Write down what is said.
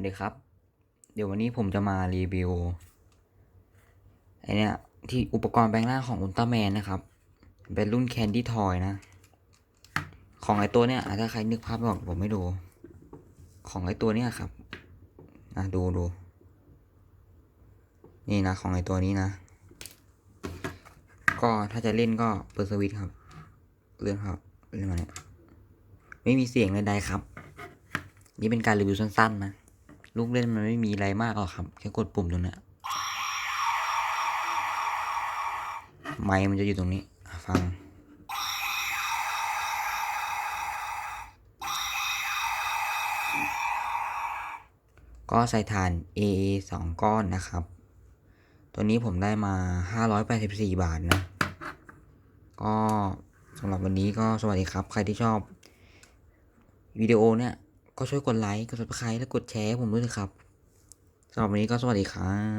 วัสดีครับ เดี๋ยววันนี้ผมจะมารีวิวไอเนี้ยที่อุปกรณ์แปลงร่างของอุลตร้าแมนนะครับ เป็นรุ่นแคนดี้ทอยนะ ของไอตัวเนี้ยถ้าใครนึกภาพไม่ออกผมไม่ดู ของไอตัวเนี้ยครับอะดูดู นี่นะของไอตัวนี้นะ ก็ถ้าจะเล่นก็เปิดสวิตช์ครับ เลื่อนครับเลื่อนมาเนี่ยไม่มีเสียงใดๆครับ นี่เป็นการรีวิวสั้นๆนะ ลูกเล่นมันไม่มีอะไรมากหรอกครับ แค่กดปุ่มตรงนี้ไมค์มันจะอยู่ตรงนี้ ฟัง ก็ใส่ฐาน AA สองก้อนนะครับ ตัวนี้ผมได้มา 584 บาทนะ ก็สำหรับวันนี้ก็สวัสดีครับ ใครที่ชอบวิดีโอเนี่ย ก็ช่วยกดไลค์ กด subscribe และกดแชร์ให้ผมด้วยนะครับสำหรับวันนี้ก็สวัสดีครับ